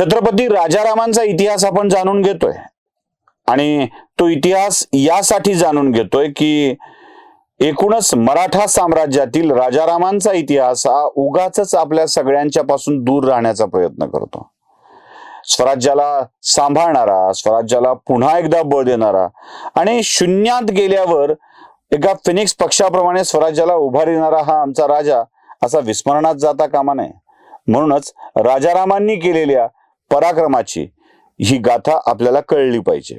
छत्रपती राजारामांचा इतिहास आपण जाणून घेतोय. आणि तो इतिहास यासाठी जाणून घेतोय की एकूणच मराठा साम्राज्यातील राजारामांचा इतिहास हा उगाच आपल्या सगळ्यांच्या पासून दूर राहण्याचा प्रयत्न करतो. स्वराज्याला सांभाळणारा स्वराज्याला पुन्हा एकदा बळ देणारा आणि शून्यात गेल्यावर एका फिनिक्स पक्षाप्रमाणे स्वराज्याला उभा देणारा हा आमचा राजा असा विस्मरणात जाता कामा नये. म्हणूनच राजारामांनी केलेल्या पराक्रमाची ही गाथा आपल्याला कळली पाहिजे.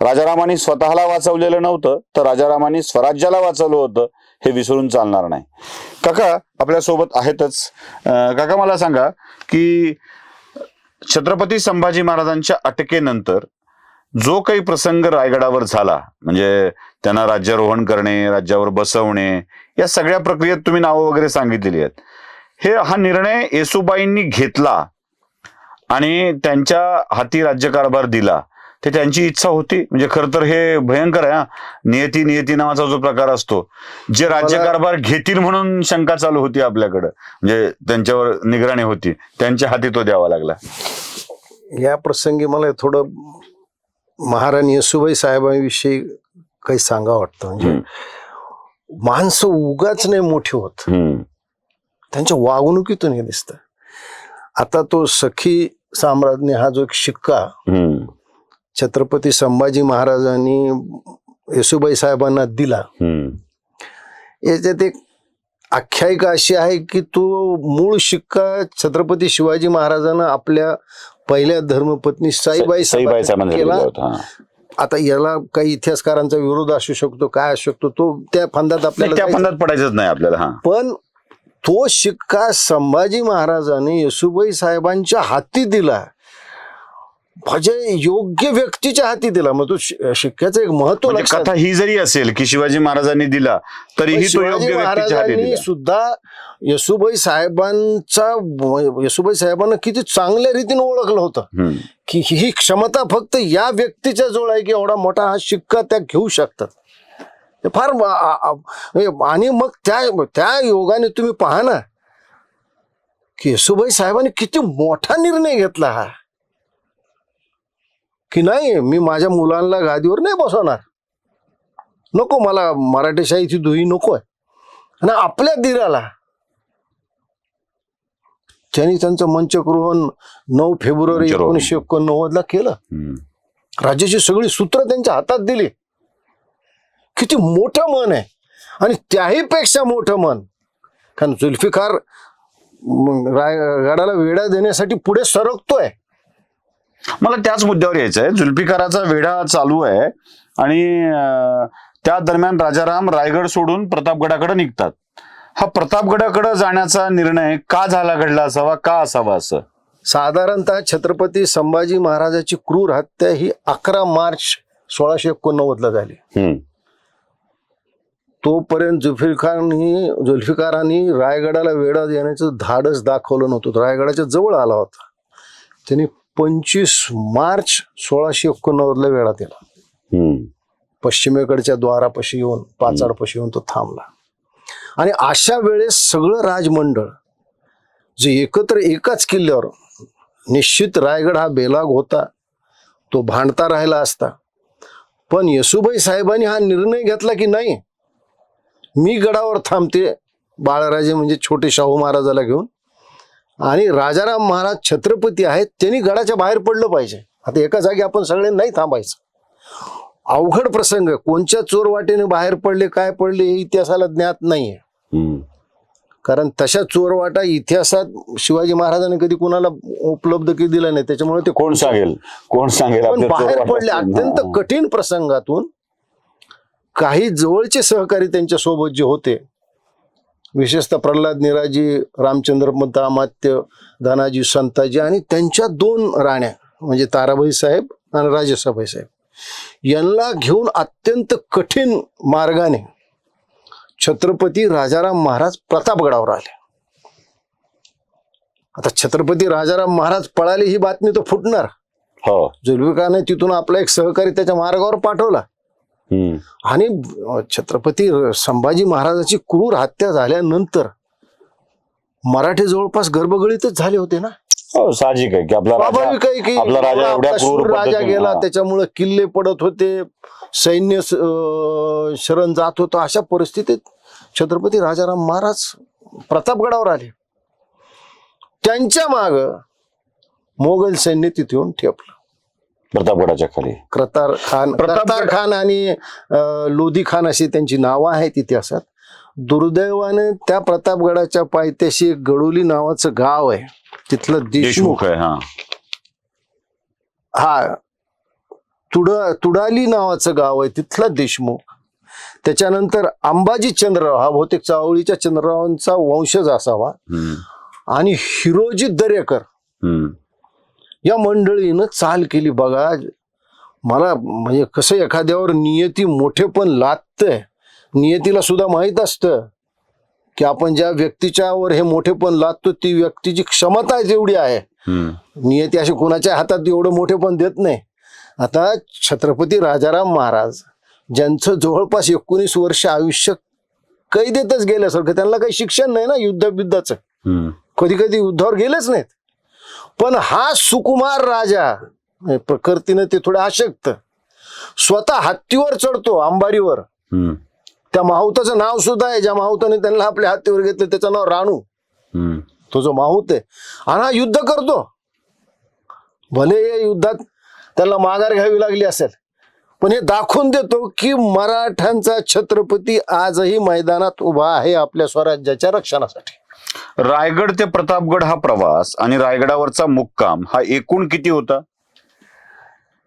राजारामांनी स्वतःला वाचवलेलं नव्हतं तर राजारामांनी स्वराज्याला वाचवलं होतं हे विसरून चालणार नाही. काका आपल्यासोबत आहेतच. काका मला सांगा की छत्रपती संभाजी महाराजांच्या अटकेनंतर जो काही प्रसंग रायगडावर झाला म्हणजे त्यांना राज्यारोहण करणे राज्यावर बसवणे या सगळ्या प्रक्रियेत तुम्ही नावं वगैरे सांगितलेली आहेत. हे हा निर्णय येसुबाईंनी घेतला आणि त्यांच्या हाती राज्यकारभार दिला ते त्यांची इच्छा होती. म्हणजे खरं तर हे भयंकर आहे हा. नियती नियती नावाचा जो प्रकार असतो जे राज्यकारभार घेतील म्हणून शंका चालू होती आपल्याकडं म्हणजे त्यांच्यावर निगराणी होती त्यांच्या हाती तो द्यावा लागला. या प्रसंगी मला थोडं महाराणी येसुबाई साहेबांविषयी काही सांगा वाटतं. म्हणजे. माणसं उगाच नाही मोठी होत. त्यांच्या वागणुकीतून हे दिसतं. आता तो सखी साम्राज्ञी हा जो एक शिक्का. छत्रपती संभाजी महाराजांनी येसुबाई साहेबांना दिला. याच्यात एक आख्यायिका अशी आहे की तो मूळ शिक्का छत्रपती शिवाजी महाराजांना आपल्या पहिल्या धर्मपत्नी साईबाई साईबाई साहेबांना केला. आता याला काही इतिहासकारांचा विरोध असू शकतो काय असू शकतो तो त्या फंदात आपल्याला त्या. फंदात पडायचंच नाही आपल्याला पण तो शिक्का संभाजी महाराजांनी येसुबाई साहेबांच्या हाती दिला. म्हणजे योग्य व्यक्तीच्या हाती दिला. मग तो शिक्क्याचं एक महत्त्व म्हणजे कथा ही जरी असेल की शिवाजी महाराजांनी दिला तरीही तो योग्य व्यक्तीच्या हाती महाराजांनी सुद्धा येसुबाई साहेबांचा येसुबाई साहेबांना किती चांगल्या रीतीने ओळखलं होतं. हम्म. की ही क्षमता फक्त या व्यक्तीच्या जवळ आहे की एवढा मोठा हा शिक्का त्या घेऊ शकतात. फार आणि मग त्या त्या योगाने तुम्ही पहा ना की येसुबाई साहेबांनी किती मोठा निर्णय घेतला हा. की नाही मी माझ्या मुलांना गादीवर नाही बसवणार. नको मला मराठीशाहीची दुही नको आहे आणि आपल्या दिराला. त्यांनी त्यांचं मंचगृहण नऊ फेब्रुवारी. एकोणीसशे एकोणनव्वद ला केलं. राज्याची सगळी सूत्र त्यांच्या हातात दिली. किती मोठं मन आहे. आणि त्याही पेक्षा मोठं मन. कारण जुल्फिकार म, रायगडाला वेढा देण्यासाठी पुढे सरकतोय. मला त्याच मुद्द्यावर यायचं आहे जुल्फिकाराचा वेढा चालू आहे. आणि त्या दरम्यान राजाराम रायगड सोडून प्रतापगडाकडे निघतात. हा प्रतापगडाकडे जाण्याचा निर्णय का झाला घडला असावा का असावा असं? साधारणतः छत्रपती संभाजी महाराजाची क्रूर हत्या ही अकरा मार्च सोळाशे एकोणनव्वद ला झाली. तोपर्यंत जुल्फिकारांनी जुल्फिकारांनी रायगडाला वेढा देण्याचं धाडस दाखवलं नव्हतं. रायगडाच्या जवळ आला होता. त्यांनी पंचवीस मार्च सोळाशे एकोणनव्वदला वेढा दिला. पश्चिमेकडच्या द्वारापाशी येऊन पाचाडपाशी येऊन तो थांबला. आणि अशा वेळेस सगळं राजमंडळ जे एकत्र एकाच किल्ल्यावर निश्चित रायगड हा बेलाग होता तो भांडता राहिला असता. पण येसुबाई साहेबांनी हा निर्णय घेतला की नाही? मी गडावर थांबते बाळराजे म्हणजे छोटे शाहू महाराजाला घेऊन आणि राजाराम महाराज छत्रपती आहेत त्यांनी गडाच्या बाहेर पडलं पाहिजे आता एका जागी आपण सगळे नाही थांबायचं अवघड प्रसंग आहे. कोणत्या चोरवाटेने बाहेर पडले काय पडले हे इतिहासाला ज्ञात नाहीये. कारण तशा चोरवाटा इतिहासात शिवाजी महाराजांनी कधी कुणाला उपलब्ध केली दिला नाही त्याच्यामुळे ते कोण सांगेल कोण सांगेल बाहेर पडले. अत्यंत. कठीण प्रसंगातून काही जवळचे सहकारी त्यांच्यासोबत जे होते विशेषतः प्रल्हाद निराजी रामचंद्र दामात्य धनाजी संताजी आणि त्यांच्या दोन राण्या म्हणजे ताराबाई साहेब आणि राजेसाबाई साहेब यांना घेऊन अत्यंत कठीण मार्गाने छत्रपती राजाराम महाराज प्रतापगडावर आले. आता छत्रपती राजाराम महाराज पळाले ही बातमी तर फुटणार. हो. जुल्फिकारने तिथून आपला एक सहकारी त्याच्या मार्गावर पाठवला. आणि छत्रपती संभाजी महाराजाची क्रूर हत्या झाल्यानंतर मराठी जवळपास गर्भगळीतच झाले होते ना? हो साहजिक आहे की आपला स्वाभाविक राजा आहे की आपला राजा एवढ्या राजा गेला. त्याच्यामुळे किल्ले पडत होते सैन्य शरण जात होतं. अशा परिस्थितीत छत्रपती राजाराम महाराज प्रतापगडावर आले. त्यांच्या माग मोगल सैन्य तिथे येऊन ठेपलं. प्रतापगडाच्या खाली. करतार खान प्रतापगड- खान आणि अं, लोधी खान अशी त्यांची नावं आहेत इतिहासात. दुर्दैवाने त्या प्रतापगडाच्या पायथ्याशी एक गडोली नावाचं गाव आहे. तिथलं देशमुख. आहे हा. हा. तुड तुडाली नावाचं गाव आहे तिथला देशमुख. त्याच्यानंतर अंबाजी चंद्रराव हा बहुतेक चावळीच्या चंद्ररावांचा वंशज असावा. आणि हिरोजी दरेकर. या मंडळीनं चाल केली. बघा मला म्हणजे कसं एखाद्यावर नियती मोठे पण लादतंय नियतीला सुद्धा माहीत असतं की आपण ज्या व्यक्तीच्यावर हे मोठे पण लादतो ती व्यक्तीची क्षमता जेवढी आहे. नियती अशी कुणाच्या हातात एवढं मोठे पण देत नाही. आता छत्रपती राजाराम महाराज ज्यांचं जवळपास एकोणीस वर्ष आयुष्य कैदेतच गेल्यासारखं त्यांना काही शिक्षण नाही ना युद्धाबिद्धाचं हम्म. कधी कधी युद्धावर गेलेच नाहीत. पण हा सुकुमार राजा प्रकृतीनं ते थोडे अशक्त. स्वतः हत्तीवर चढतो अंबारीवर. त्या माहुताचं नाव सुद्धा आहे ज्या माहुताने त्यांना आपल्या हत्तीवर घेतलं त्याचं नाव राणू. तो जो माहूत आहे. आणि हा युद्ध करतो. भले या युद्धात त्याला माघार घ्यावी लागली असेल पण हे दाखवून देतो की मराठ्यांचा छत्रपती आजही मैदानात उभा आहे आपल्या स्वराज्याच्या रक्षणासाठी. रायगड ते प्रतापगड हा प्रवास आणि रायगडावरचा मुक्काम हा एकूण किती होता?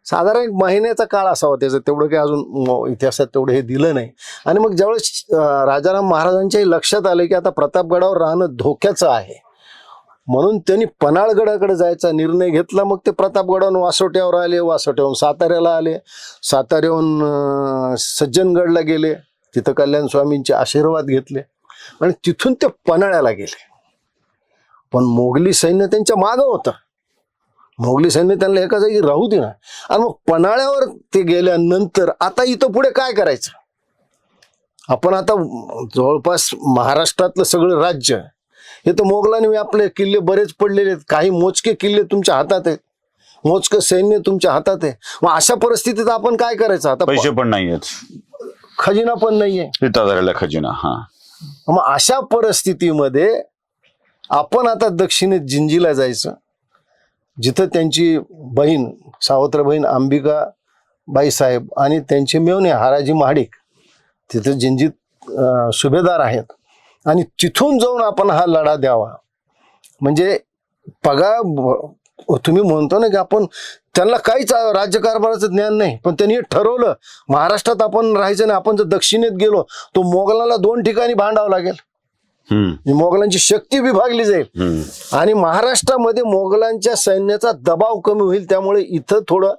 साधारण एक महिन्याचा काळ असावा त्याचं. तेवढं काही अजून इतिहासात तेवढं हे दिलं नाही. आणि मग ज्यावेळेस राजाराम महाराजांच्याही लक्षात आलं की आता प्रतापगडावर राहणं धोक्याचं आहे. म्हणून त्यांनी पन्हाळगडाकडे जायचा निर्णय घेतला. मग ते प्रतापगडावरून वासोट्यावर आले. वासोट्याहून साताऱ्याला आले. साताऱ्याहून सज्जनगडला गेले. तिथं कल्याण स्वामींचे आशीर्वाद घेतले. आणि तिथून ते पन्हाळ्याला गेले. पण मोगली सैन्य त्यांच्या मागं होतं. मोगली सैन्य त्यांना एका जागी राहू दे ना. आणि मग पन्हाळ्यावर ते गेल्यानंतर आता इथं पुढे काय करायचं? आपण आता जवळपास महाराष्ट्रातलं सगळं राज्य हे तर मोगलांनी आपले किल्ले बरेच पडलेले आहेत. काही मोजके किल्ले तुमच्या हातात आहेत. मोजकं सैन्य तुमच्या हातात आहे. मग अशा परिस्थितीत आपण काय करायचं? आता पैसे पण नाहीयेत. खजिना पण नाहीये. झालेला खजिना हा. मग अशा परिस्थितीमध्ये आपण आता दक्षिणेत जिंजीला जायचं. जिथं त्यांची बहीण सावत्र बहीण अंबिका बाईसाहेब आणि त्यांचे मेवणे हाराजी महाडिक तिथं जिंजीत सुभेदार आहेत. आणि तिथून जाऊन आपण हा लढा द्यावा म्हणजे पगा तुम्ही म्हणतो ना की आपण त्यांना काहीच राज्यकारभाराचं ज्ञान नाही पण त्यांनी हे ठरवलं महाराष्ट्रात आपण राहायचं नाही आपण जर दक्षिणेत गेलो तो मोगलाला दोन ठिकाणी भांडावं लागेल. म्हणजे मोगलांची शक्ती विभागली जाईल. आणि महाराष्ट्रामध्ये मोगलांच्या सैन्याचा दबाव कमी होईल त्यामुळे इथं थोडं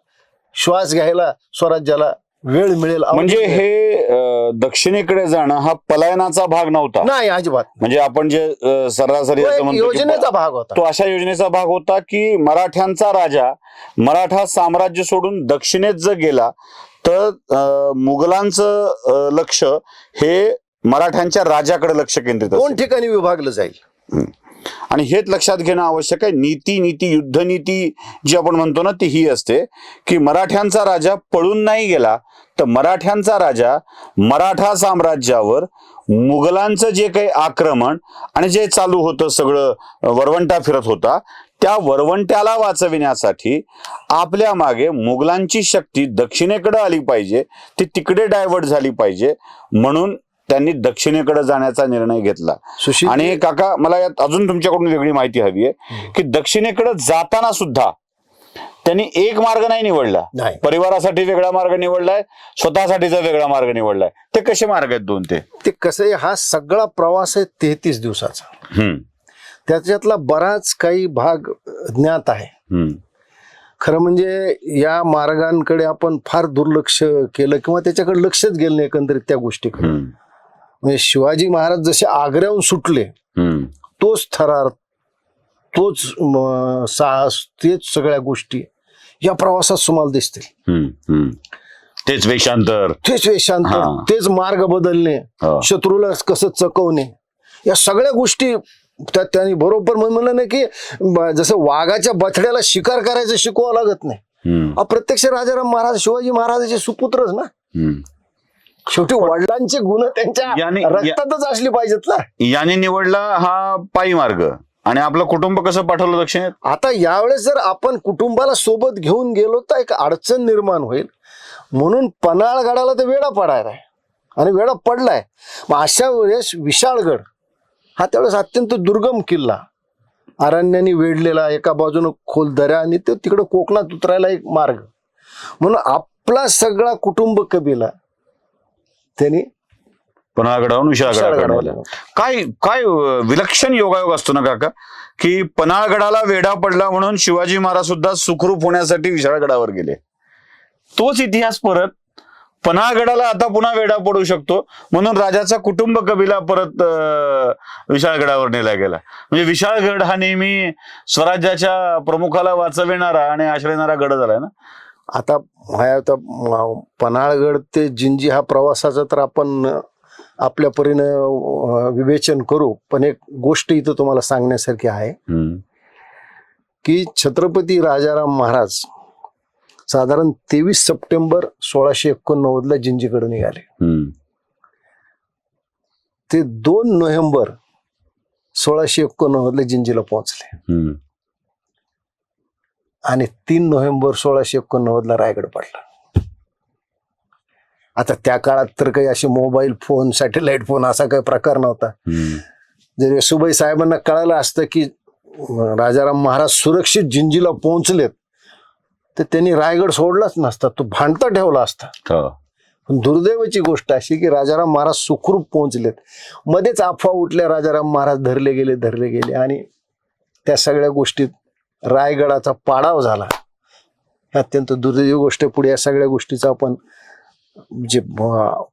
श्वास घ्यायला स्वराज्याला वेळ मिळेल म्हणजे हे अं, दक्षिणेकडे जाणं हा पलायनाचा भाग नव्हता. नाही अजिबात. म्हणजे आपण जे अं, सरासरी तो असं एक म्हणतो की योजनेचा भाग होता. तो अशा योजनेचा भाग होता की मराठ्यांचा राजा मराठा साम्राज्य सोडून दक्षिणेत जर गेला तर अं, मुघलांचं अं, लक्ष हे मराठ्यांच्या राजाकडे लक्ष केंद्रित दोन असेल. ठिकाणी विभागलं जाईल? आणि हेच लक्षात घेणं आवश्यक आहे. नीती नीती युद्धनीती जी आपण म्हणतो ना ती ही असते की मराठ्यांचा राजा पळून नाही गेला तर मराठ्यांचा राजा मराठा साम्राज्यावर मुघलांचं जे काही आक्रमण आणि जे चालू होतं सगळं वरवंटा फिरत होता त्या वरवंट्याला वाचविण्यासाठी आपल्या मागे मुघलांची शक्ती दक्षिणेकडे आली पाहिजे ती तिकडे डायव्हर्ट झाली पाहिजे. म्हणून त्यांनी दक्षिणेकडे जाण्याचा निर्णय घेतला. आणि काका मला यात अजून तुमच्याकडून वेगळी माहिती हवी आहे की दक्षिणेकडे जाताना सुद्धा त्यांनी एक मार्ग नाही निवडला. नाही. परिवारासाठी वेगळा मार्ग निवडलाय स्वतःसाठीचा वेगळा मार्ग निवडलाय. ते कसे मार्ग आहेत दोन ते? ते कसं हा सगळा प्रवास आहे तेहतीस दिवसाचा. त्याच्यातला बराच काही भाग ज्ञात आहे. खरं म्हणजे या मार्गांकडे आपण फार दुर्लक्ष केलं किंवा त्याच्याकडे लक्षच गेलं नाही एकंदरीत त्या गोष्टीकडे. म्हणजे शिवाजी महाराज जसे आग्र्याहून सुटले तोच थरार तोच साहस तेच सगळ्या गोष्टी या प्रवासात तुम्हाला दिसतील. तेच वेशांतर तेच वेशांतर. तेच मार्ग बदलणे. शत्रूला कसं चकवणे या सगळ्या गोष्टी त्या त्यांनी बरोबर म्हण- म्हणलं ना की जसं वाघाच्या बछड्याला शिकार करायचं शिकवावं लागत नाही प्रत्यक्ष राजाराम महाराज शिवाजी महाराजाचे सुपुत्रच ना. शेवटी वडिलांचे गुण त्यांच्या याने- रक्तातच असली पाहिजेत ना. याने निवडला हा पायी मार्ग. आणि आपलं कुटुंब कसं पाठवलं दक्षिणेत? आता यावेळेस जर आपण कुटुंबाला सोबत घेऊन गेलो तर एक अडचण निर्माण होईल. म्हणून पन्हाळगडाला तर वेळा पडायला आहे. आणि वेळा पडलाय. मग अशा वेळेस विशाळगड हा त्यावेळेस अत्यंत दुर्गम किल्ला. अरण्याने वेढलेला एका बाजूनं खोल दऱ्या आणि तो तिकडं कोकणात उतरायला एक मार्ग. म्हणून आपला सगळा कुटुंब कबिला. त्यांनी पन्हाळगडावरून विशाळगडाकडे विशाळगडाला नेलं. काय काय अं, विलक्षण योगायोग असतो ना काका? की पन्हाळगडाला वेढा पडला म्हणून शिवाजी महाराज सुद्धा सुखरूप होण्यासाठी विशाळगडावर गेले. तोच इतिहास परत पन्हाळगडाला आता पुन्हा वेढा पडू शकतो म्हणून राजाचा कुटुंब कबिला परत अं, विशाळगडावर नेला गेला. म्हणजे विशाळगड हा नेहमी स्वराज्याच्या प्रमुखाला वाचविणारा आणि आश्रयणारा गड झालाय ना? आता ह्या आता पन्हाळगड ते जिंजी हा प्रवासाचा तर आपण आपल्या परीनं विवेचन करू पण एक गोष्ट इथं तुम्हाला सांगण्यासारखी आहे. की छत्रपती राजाराम महाराज साधारण तेवीस सप्टेंबर सोळाशे एकोणनव्वद ला जिंजीकडे निघाले. ते दोन नोव्हेंबर सोळाशे एकोणनव्वद ला जिंजीला पोहोचले. आणि तीन नोव्हेंबर सोळाशे एकोणनव्वद ला रायगड पडला आता त्या काळात तर काही असे मोबाईल फोन सॅटेलाइट फोन असा काही प्रकार नव्हता. जर येसुबाई साहेबांना कळालं असतं की राजाराम महाराज सुरक्षित जिंजीला पोहोचलेत तर त्यांनी रायगड सोडलाच नसता तो भांडता ठेवला असता हो. पण दुर्दैवाची गोष्ट अशी की राजाराम महाराज सुखरूप पोहोचलेत मध्येच अफवा उठल्या राजाराम महाराज धरले गेले धरले गेले आणि त्या सगळ्या गोष्टीत रायगडाचा पाडाव झाला. ही अत्यंत दुर्दैवी गोष्ट आहे. पुढे या सगळ्या गोष्टीचं आपण जे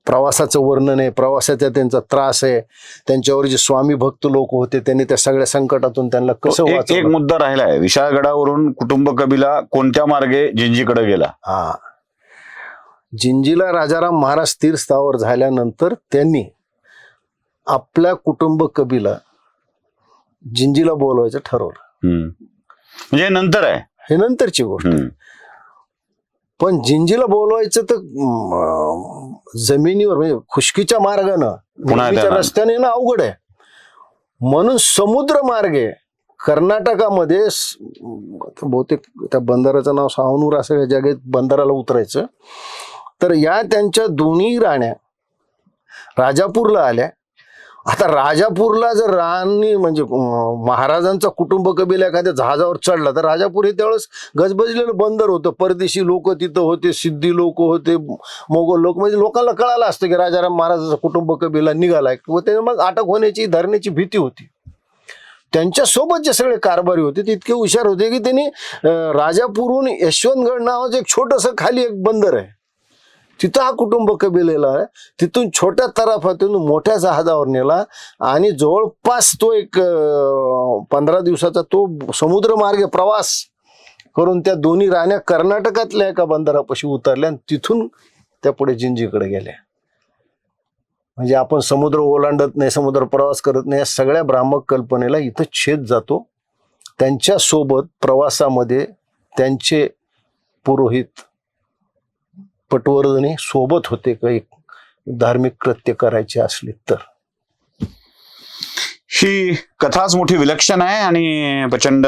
प्रवासाचं वर्णन आहे प्रवासाचा त्यांचा त्रास आहे त्यांच्यावर जे स्वामी भक्त लोक होते त्यांनी त्या सगळ्या संकटातून त्यांना कसं एक एक मुद्दा राहिलाय विशाळगडावरून कुटुंब कबिला कोणत्या मार्गे जिंजीकडे गेला? हा. जिंजीला राजाराम महाराज स्थिर स्थावर झाल्यानंतर त्यांनी आपल्या कुटुंब कबीला जिंजीला बोलवायचं ठरवलं. म्हणजे नंतर आहे. हे नंतरची गोष्ट. पण जिंजीला बोलवायचं तर अं, जमिनीवर म्हणजे खुशकीच्या मार्गानं नेहमीच्या. रस्त्याने ना अवघड आहे. म्हणून समुद्र मार्गे कर्नाटकामध्ये स- बहुतेक त्या बंदराचं नाव सावनूर असं या जागेत बंदराला उतरायचं. तर या त्यांच्या दोन्ही राण्या राजापूरला आल्या. आता राजापूरला जर राणी म्हणजे महाराजांचा कुटुंब कबिला एखाद्या जहाजावर चढला तर राजापूर हे त्यावेळेस गजबजलेलं बंदर होतं. परदेशी लोक तिथं होते सिद्धी लोक होते मोगल लोक. म्हणजे लोकांना कळालं असतं की राजाराम महाराजाचा कुटुंब कबिला निघालाय. व त्याने मग अटक होण्याची धरण्याची भीती होती. त्यांच्यासोबत जे सगळे कारभारी होते ते इतके हुशार होते की त्यांनी राजापूरहून यशवंतगड नावाचं एक छोटंसं खाली एक बंदर आहे. तिथं हा कुटुंब कबिलेला आहे. तिथून छोट्या तराफातून मोठ्या जहाजावर नेला आणि जवळपास तो एक पंधरा दिवसाचा तो समुद्रमार्गे प्रवास करून त्या दोन्ही राण्या कर्नाटकातल्या एका बंदरापाशी उतरल्या आणि तिथून त्या पुढे जिंजीकडे गेल्या. म्हणजे आपण समुद्र ओलांडत नाही समुद्र प्रवास करत नाही या सगळ्या भ्रामक कल्पनेला इथं छेद जातो. त्यांच्यासोबत प्रवासामध्ये त्यांचे पुरोहित पटवर्धने सोबत होते काही धार्मिक कृत्य करायचे असले तर? ही कथाच मोठी विलक्षण आहे आणि प्रचंड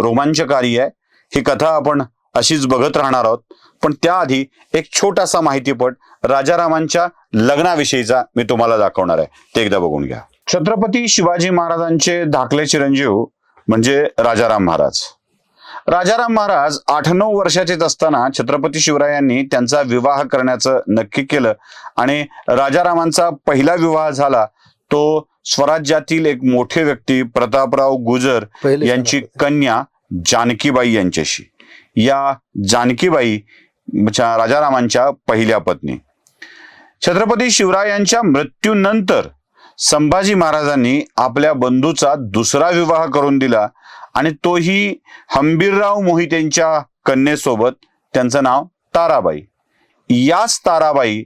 रोमांचकारी आहे. ही कथा आपण अशीच बघत राहणार आहोत. पण त्याआधी एक छोटासा माहितीपट राजारामांच्या लग्नाविषयीचा मी तुम्हाला दाखवणार आहे. ते एकदा बघून घ्या. छत्रपती शिवाजी महाराजांचे धाकले चिरंजीव म्हणजे राजाराम महाराज. राजाराम महाराज आठ नऊ वर्षाचेच असताना छत्रपती शिवरायांनी त्यांचा विवाह करण्याचं नक्की केलं. आणि राजारामांचा पहिला विवाह झाला तो स्वराज्यातील एक मोठे व्यक्ती प्रतापराव गुजर यांची. कन्या जानकीबाई यांच्याशी. या जानकीबाई च्या- राजारामांच्या पहिल्या पत्नी. छत्रपती शिवरायांच्या मृत्यूनंतर संभाजी महाराजांनी आपल्या बंधूचा दुसरा विवाह करून दिला. आणि तोही हंबीरराव मोहितेंच्या कन्येसोबत त्यांचं नाव ताराबाई. याच ताराबाई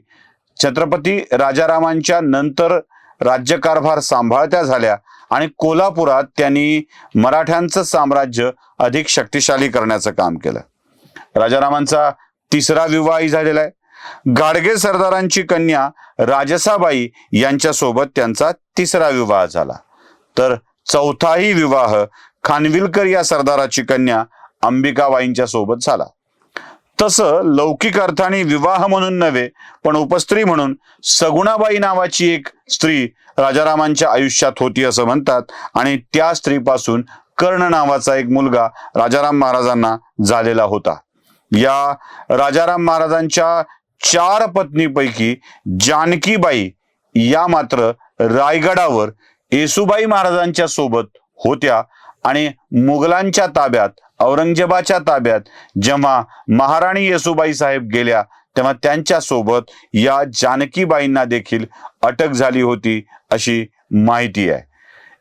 छत्रपती राजारामांच्या नंतर राज्यकारभार सांभाळत्या झाल्या आणि कोल्हापुरात त्यांनी मराठ्यांचं साम्राज्य अधिक शक्तिशाली करण्याचं काम केलं. राजारामांचा तिसरा विवाहही झालेला आहे. गाडगे सरदारांची कन्या राजसाबाई यांच्यासोबत त्यांचा तिसरा विवाह झाला. तर चौथाही विवाह खानविलकर या सरदाराची कन्या अंबिकाबाईंच्या सोबत झाला. तसं लौकिक अर्थाने विवाह म्हणून नव्हे पण उपस्त्री म्हणून सगुणाबाई नावाची एक स्त्री राजारामांच्या आयुष्यात होती असं म्हणतात आणि त्या स्त्रीपासून कर्ण नावाचा एक मुलगा राजाराम महाराजांना झालेला होता. या राजाराम महाराजांच्या चार पत्नीपैकी जानकीबाई या मात्र रायगडावर येसुबाई महाराजांच्या सोबत होत्या आणि मुघलांच्या ताब्यात औरंगजेबाच्या ताब्यात जेव्हा महाराणी येसुबाई साहेब गेल्या तेव्हा त्यांच्यासोबत या जानकीबाईंना देखील अटक झाली होती अशी माहिती आहे.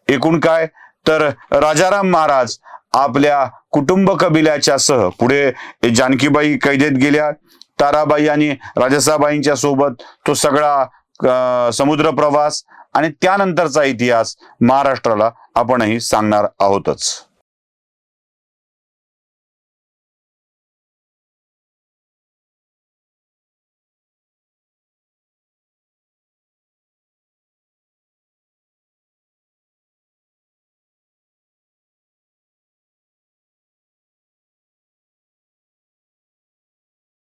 एकूण काय? तर राजाराम महाराज आपल्या कुटुंब कबिल्याच्या सह पुढे जानकीबाई कैदेत गेल्या. ताराबाई आणि राजसाबाईंच्या सोबत तो सगळा समुद्र प्रवास आणि त्यानंतरचा इतिहास महाराष्ट्राला आपणही सांगणार आहोतच.